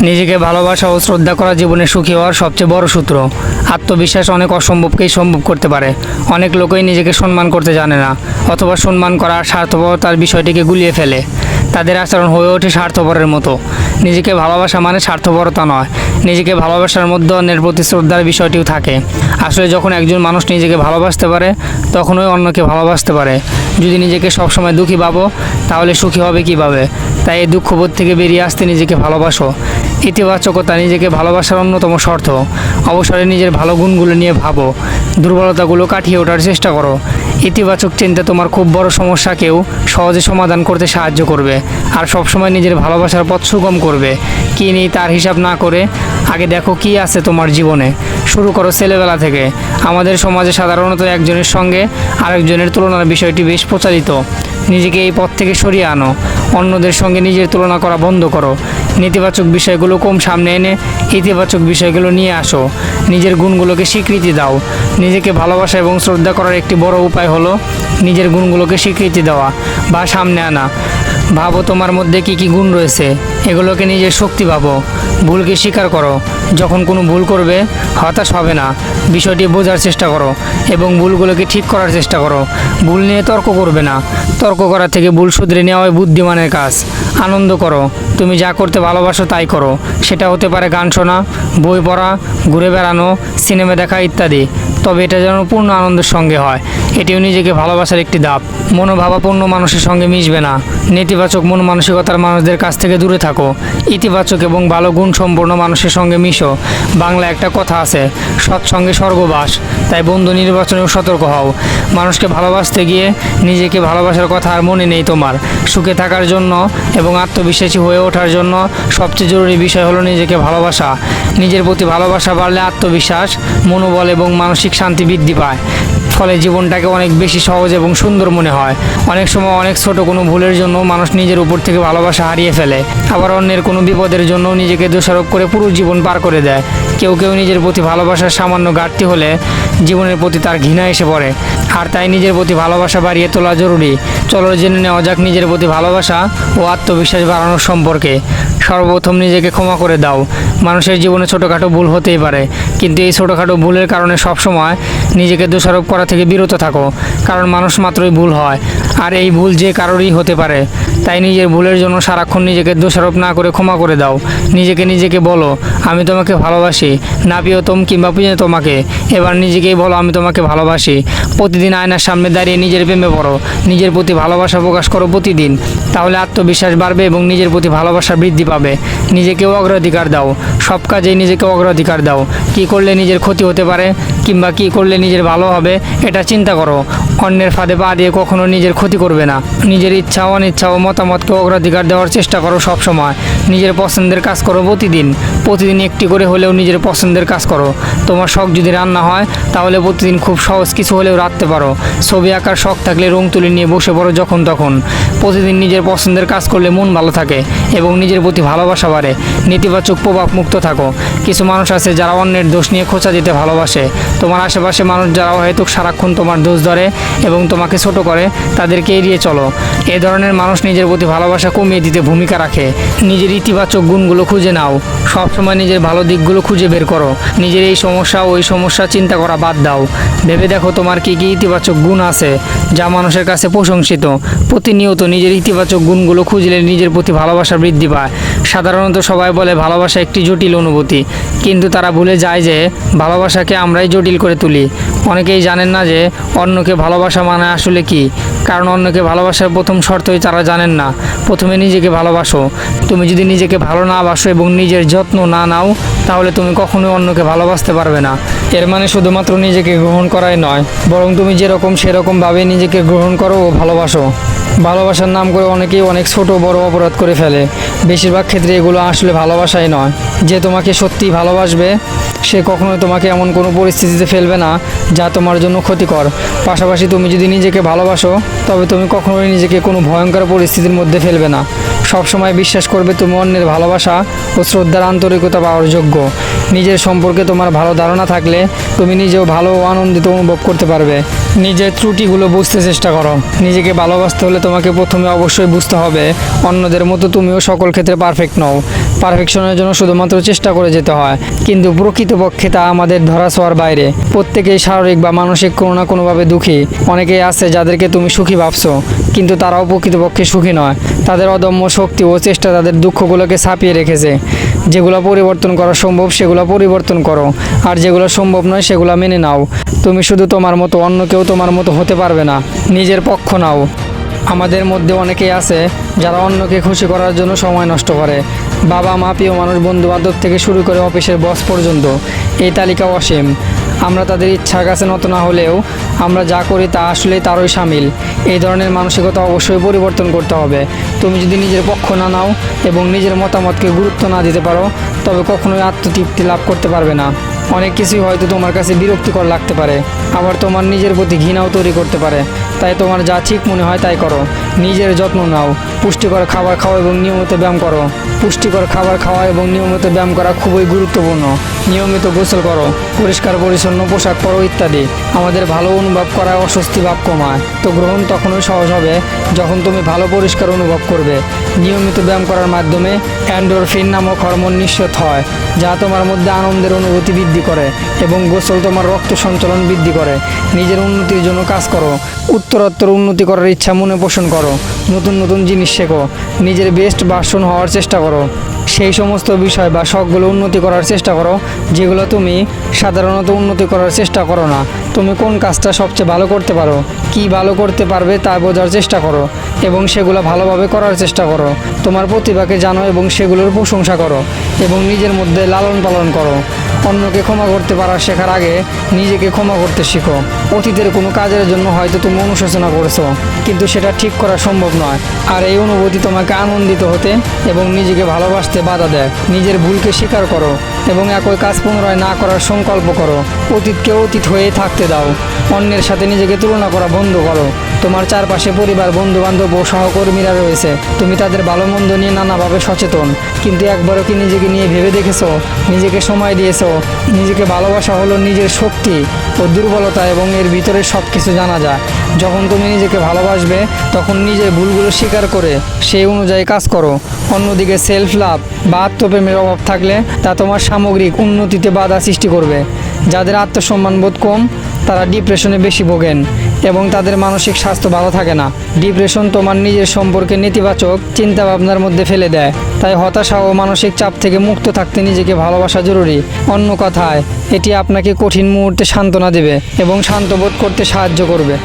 নিজেকে ভালোবাসা ও শ্রদ্ধা করা জীবনে সুখী হওয়ার সবচেয়ে বড় সূত্র। আত্মবিশ্বাস অনেক অসম্ভবকেই সম্ভব করতে পারে। অনেক লোকই নিজেকে সম্মান করতে জানে না, অথবা সম্মান করার স্বার্থপরতার বিষয়টিকে গুলিয়ে ফেলে। তাদের আচরণ হয়ে ওঠে স্বার্থপরের মতো। নিজেকে ভালোবাসা মানে স্বার্থপরতা নয়। নিজেকে ভালোবাসার মধ্যে অন্যের প্রতি শ্রদ্ধার বিষয়টিও থাকে। আসলে যখন একজন মানুষ নিজেকে ভালোবাসতে পারে, তখনই অন্যকে ভালোবাসতে পারে। যদি নিজেকে সবসময় দুঃখী ভাবো, তাহলে সুখী হবে কীভাবে? তাই এই দুঃখবোধ থেকে বেরিয়ে আসতে নিজেকে ভালোবাসো। ইতিবাচকতা নিজেকে ভালোবাসার অন্যতম শর্ত। অবসরে নিজের ভালো গুণগুলো নিয়ে ভাবো। দুর্বলতাগুলো কাটিয়ে ওঠার চেষ্টা করো। ইতিবাচক চিন্তা তোমার খুব বড় সমস্যাকেও সহজে সমাধান করতে সাহায্য করবে আর সবসময় নিজের ভালোবাসার পথ সুগম করবে। কী নেই তার হিসাব না করে আগে দেখো কি আছে তোমার জীবনে। শুরু করো ছেলেবেলা থেকে। আমাদের সমাজে সাধারণত একজনের সঙ্গে আরেকজনের তুলনার বিষয়টি বেশ প্রচারিত। নিজেকে এই পথ থেকে সরিয়ে আনো। অন্যদের সঙ্গে নিজের তুলনা করা বন্ধ করো। নেতিবাচক বিষয়গুলো কম সামনে এনে ইতিবাচক বিষয়গুলো নিয়ে আসো। নিজের গুণগুলোকে স্বীকৃতি দাও। নিজেকে ভালোবাসা এবং শ্রদ্ধা করার একটি বড় উপায় হলো নিজের গুণগুলোকে স্বীকৃতি দেওয়া বা সামনে আনা। ভাবো তোমার মধ্যে কী কী গুণ রয়েছে? এগুলোকে নিজের শক্তি ভাবো। ভুলকে স্বীকার করো। যখন কোনো ভুল করবে, হতাশ হবে না। বিষয়টি বোঝার চেষ্টা করো এবং ভুলগুলোকে ঠিক করার চেষ্টা করো। ভুল নিয়ে তর্ক করবে না। তর্ক করা থেকে ভুল শুধরে নেওয়াই বুদ্ধিমানের কাজ। আনন্দ করো। তুমি যা করতে ভালোবাসো তাই করো। সেটা হতে পারে গান শোনা, বই পড়া, ঘুরে বেড়ানো, সিনেমা দেখা ইত্যাদি। তবে এটা যেন পূর্ণ আনন্দের সঙ্গে হয়। এটিও নিজেকে ভালোবাসার একটি ধাপ মনোভাবাপন্ন মানুষের সঙ্গে মিশবে না। নেতিবাচক মন মানসিকতার মানুষদের কাছ থেকে দূরে থাকো। ইতিবাচক এবং ভালো গুণ সম্পন্ন মানুষের সঙ্গে মিশো। বাংলা একটা কথা আছে, সৎসঙ্গে স্বর্গবাস। তাই বন্ধু নির্বাচনেও সতর্ক হও। মানুষকে ভালোবাসতে গিয়ে নিজেকে ভালোবাসার কথা আর মনে নেই তোমার। সুখে থাকার জন্য এবং আত্মবিশ্বাসী হয়ে ওঠার জন্য সবচেয়ে জরুরি বিষয় হলো নিজেকে ভালোবাসা। নিজের প্রতি ভালোবাসা বাড়লে আত্মবিশ্বাস, মনোবল এবং মানসিক শান্তি বৃদ্ধি পায়। ফলে জীবনটাকে অনেক বেশি সহজ এবং সুন্দর মনে হয়। অনেক সময় অনেক ছোট কোনো ভুলের জন্য মানুষ নিজের উপর থেকে ভালোবাসা হারিয়ে ফেলে। আবার অন্যের কোনো বিপদের জন্য নিজেকে দোষারোপ করে পুরো জীবন পার করে দেয়। কেউ কেউ নিজের প্রতি ভালোবাসার সামান্য ঘাটতি হলে জীবনের প্রতি তার ঘৃণা এসে পড়ে। আর তাই নিজের প্রতি ভালোবাসা বাড়িয়ে তোলা জরুরি। চলো জেনে নেওয়া যাক নিজের প্রতি ভালোবাসা ও আত্মবিশ্বাস বাড়ানোর সম্পর্কে। সর্বপ্রথম নিজেকে ক্ষমা করে দাও। মানুষের জীবনে ছোটোখাটো ভুল হতেই পারে। কিন্তু এই ছোটোখাটো ভুলের কারণে সবসময় নিজেকে দোষারোপ করা থেকে বিরত থাকো, কারণ মানুষ মাত্রই ভুল হয়। আর এই ভুল যে কারোরই হতে পারে, তাই নিজের ভুলের জন্য সারাক্ষণ নিজেকে দোষারোপ না করে ক্ষমা করে দাও। নিজেকে নিজেকে বলো, আমি তোমাকে ভালোবাসি। না প্রিয়তম কিংবা প্রিয় তোমাকে। এবার নিজেকেই বলো, আমি তোমাকে ভালোবাসি। প্রতিদিন আয়নার সামনে দাঁড়িয়ে নিজের প্রেমে পড়ো। নিজের প্রতি ভালোবাসা প্রকাশ করো প্রতিদিন। তাহলে আত্মবিশ্বাস বাড়বে এবং নিজের প্রতি ভালোবাসা বৃদ্ধি পাবে। নিজেকেও অগ্রাধিকার দাও। সব কাজেই নিজেকে অগ্রাধিকার দাও। কি করলে নিজের ক্ষতি হতে পারে কিংবা কি করলে নিজের ভালো হবে, এটা চিন্তা করো। অন্যের ফাঁদে পা দিয়ে কখনো নিজের ক্ষতি করবে না। নিজের ইচ্ছা, অনিচ্ছা ও মতামতকে অগ্রাধিকার দেওয়ার চেষ্টা করো সব সময় নিজের পছন্দের কাজ করো প্রতিদিন। প্রতিদিন একটি করে হলেও নিজের পছন্দের কাজ করো। তোমার শখ যদি রান্না হয়, তাহলে প্রতিদিন খুব সহজ কিছু হলেও রাখতে পারো। ছবি আঁকার শখ থাকলে রং তুলি নিয়ে বসে পড়ো যখন তখন। প্রতিদিন নিজের পছন্দের কাজ করলে মন ভালো থাকে এবং নিজের প্রতি ভালোবাসা বাড়ে। নেতিবাচক প্রভাব মুক্ত থাকো। কিছু মানুষ আছে যারা অন্যের দোষ নিয়ে খোঁচা দিতে ভালোবাসে। তোমার আশেপাশে মানুষ যারা হয়তো সারাক্ষণ তোমার দোষ ধরে এবং তোমাকে ছোট করে, তাদেরকে এড়িয়ে চলো। এ ধরনের মানুষ নিজের প্রতি ভালোবাসা কমিয়ে দিতে ভূমিকা রাখে। নিজের ইতিবাচক গুণগুলো খুঁজে নাও। সবসময় নিজের ভালো দিকগুলো খুঁজে বের করো। নিজের এই সমস্যা ওই সমস্যা চিন্তা করা বাদ দাও। ভেবে দেখো তোমার কী কী ইতিবাচক গুণ আছে, যা মানুষের কাছে প্রশংসিত। প্রতিনিয়ত নিজের ইতিবাচক গুণগুলো খুঁজলে নিজের প্রতি ভালোবাসা বৃদ্ধি পায়। সাধারণত সবাই বলে ভালোবাসা একটি জটিল অনুভূতি। কিন্তু তারা ভুলে যায় যে ভালোবাসাকে আমরাই জটিল করে তুলি। অনেকেই জানেন না যে অন্যকে ভালোবাসা মানে আসলে কি? কারণ অন্যকে ভালোবাসার প্রথম শর্তই তারা জানেন না। প্রথমে নিজেকে ভালোবাসো। তুমি যদি নিজেকে ভালো না বাসো এবং নিজের যত্ন না নাও, তাহলে তুমি কখনোই অন্যকে ভালোবাসতে পারবে না। এর মানে শুধুমাত্র নিজেকে গ্রহণ করাই নয়, বরং তুমি যেরকম সেরকমভাবে নিজেকে গ্রহণ করো ও ভালোবাসো। ভালোবাসার নাম করে অনেকেই অনেক ছোট বড় অপরাধ করে ফেলে। বেশিরভাগ ক্ষেত্রে এগুলো আসলে ভালোবাসাই নয়। যে তোমাকে সত্যিই ভালোবাসবে, সে কখনোই তোমাকে এমন কোনো পরিস্থিতিতে ফেলবে না যা তোমার জন্য ক্ষতিকর। পাশাপাশি তুমি যদি নিজেকে ভালোবাসো, তবে তুমি কখনোই নিজেকে কোনো ভয়ঙ্কর পরিস্থিতির মধ্যে ফেলবে না। সবসময় বিশ্বাস করবে তুমি অন্যের ভালোবাসা ও শ্রদ্ধার আন্তরিকতা পাওয়ার যোগ্য। নিজের সম্পর্কে তোমার ভালো ধারণা থাকলে তুমি নিজেও ভালো আনন্দিত অনুভব করতে পারবে। নিজের ত্রুটিগুলো বুঝতে চেষ্টা করো। নিজেকে ভালোবাসতে হলে তোমাকে প্রথমে অবশ্যই বুঝতে হবে, অন্যদের মতো তুমিও সকল ক্ষেত্রে পারফেক্ট নও। পারফেকশনের জন্য শুধুমাত্র চেষ্টা করে যেতে হয়। কিন্তু প্রকৃতপক্ষে তা আমাদের ধরা ছোঁয়ার বাইরে। প্রত্যেকেই শারীরিক বা মানসিক কোনো না কোনোভাবে দুঃখী। অনেকেই আছে যাদেরকে তুমি সুখী ভাবছ, কিন্তু তারাও প্রকৃতপক্ষে সুখী নয়। তাদের অদম্য শক্তি ও চেষ্টা তাদের দুঃখগুলোকে ছাপিয়ে রেখেছে। যেগুলো পরিবর্তন করা সম্ভব, সেগুলো পরিবর্তন করো। আর যেগুলো সম্ভব নয়, সেগুলো মেনে নাও। তুমি শুধু তোমার মতো, অন্য কেউ তোমার মতো হতে পারবে না। নিজের পক্ষ নাও। আমাদের মধ্যে অনেকেই আছে, যারা অন্যকে খুশি করার জন্য সময় নষ্ট করে। বাবা মা প্রিয় মানুষ, বন্ধুবান্ধব থেকে শুরু করে অফিসের বস পর্যন্ত। এই তালিকা অসীম। আমরা তাদের ইচ্ছার কাছে নত না হলেও আমরা যা করি তা আসলেই তারই সামিল। এই ধরনের মানসিকতা অবশ্যই পরিবর্তন করতে হবে। তুমি যদি নিজের পক্ষ না নাও এবং নিজের মতামতকে গুরুত্ব না দিতে পারো, তবে কখনোই আত্মতৃপ্তি লাভ করতে পারবে না। অনেক কিছুই হয়তো তোমার কাছে বিরক্তিকর লাগতে পারে। আবার তোমার নিজের প্রতি ঘৃণাও তৈরি করতে পারে। তাই তোমার যা ঠিক মনে হয় তাই করো। নিজের যত্ন নাও। পুষ্টিকর খাবার খাও এবং নিয়মিত ব্যায়াম করো। পুষ্টিকর খাবার খাওয়া এবং নিয়মিত ব্যায়াম করা খুবই গুরুত্বপূর্ণ। নিয়মিত গোসল করো। পরিষ্কার পরিচ্ছন্ন পোশাক পরো ইত্যাদি। আমাদের ভালো অনুভব করা অস্বস্তি ভাব কমায়। তো গ্রহণ তখনই সহজ হবে যখন তুমি ভালো পরিষ্কার অনুভব করবে। নিয়মিত ব্যায়াম করার মাধ্যমে অ্যান্ডোরফিন নামক হরমোন নিঃসৃত হয়, যা তোমার মধ্যে আনন্দের অনুভূতি বৃদ্ধি করে এবং গোসল তোমার রক্ত সঞ্চালন বৃদ্ধি করে। নিজের উন্নতির জন্য কাজ করো, উত্তরোত্তর উন্নতি করার ইচ্ছা মনে পোষণ করো, নতুন নতুন জিনিস শেখো, নিজের বেস্ট ভার্সন হওয়ার চেষ্টা করো। সেই সমস্ত বিষয় বা শখগুলো উন্নতি করার চেষ্টা করো, যেগুলো তুমি সাধারণত উন্নতি করার চেষ্টা করো না। তুমি কোন কাজটা সবচেয়ে ভালো করতে পারো, কি ভালো করতে পারবে তা বোঝার চেষ্টা করো এবং সেগুলো ভালোভাবে করার চেষ্টা করো। তোমার প্রতিভাকে জানো এবং সেগুলোর প্রশংসা করো এবং নিজের মধ্যে লালন পালন করো। অন্যকে ক্ষমা করতে পারা শেখার আগে নিজেকে ক্ষমা করতে শিখো। অতীতের কোনো কাজের জন্য হয়তো তুমি অনুশোচনা করেছ, কিন্তু সেটা ঠিক করা সম্ভব নয়। আর এই অনুভূতি তোমাকে আনন্দিত হতে এবং নিজেকে ভালোবাসতে বাধা দেয়। নিজের ভুলকে স্বীকার করো এবং একই কাজ পুনরায় না করার সংকল্প করো। অতীতকে অতীত হয়ে থাকতে দাও। অন্যের সাথে নিজেকে তুলনা করা বন্ধ করো। তোমার চারপাশে পরিবার বন্ধু বান্ধব ও সহকর্মীরা রয়েছে। তুমি তাদের ভালো মন্দ নিয়ে নানাভাবে সচেতন। কিন্তু একবারও কি নিজেকে নিয়ে ভেবে দেখেছ? নিজেকে সময় দিয়েছ? নিজেকে ভালোবাসা হলো নিজের শক্তি ও দুর্বলতা এবং এর ভিতরে সব কিছু জানা যায়। যখন তুমি নিজেকে ভালোবাসবে, তখন নিজের ভুলগুলো স্বীকার করে সেই অনুযায়ী কাজ করো। অন্যদিকে সেলফ লাভ বা আত্মপ্রেমের অভাব থাকলে তা তোমার সামগ্রিক উন্নতিতে বাধা সৃষ্টি করবে। যাদের আত্মসম্মান বোধ কম, তারা ডিপ্রেশনে বেশি ভোগেন। এবং তাদের মানসিক স্বাস্থ্য ভালো থাকে না। ডিপ্রেশন তোমার নিজের সম্পর্কে নেতিবাচক চিন্তাভাবনার মধ্যে ফেলে দেয়। তাই হতাশা ও মানসিক চাপ থেকে মুক্ত থাকতে নিজেকে ভালোবাসা জরুরি। অন্য কথায়, এটি আপনাকে কঠিন মুহূর্তে সান্ত্বনা দেবে এবং শান্ত বোধ করতে সাহায্য করবে।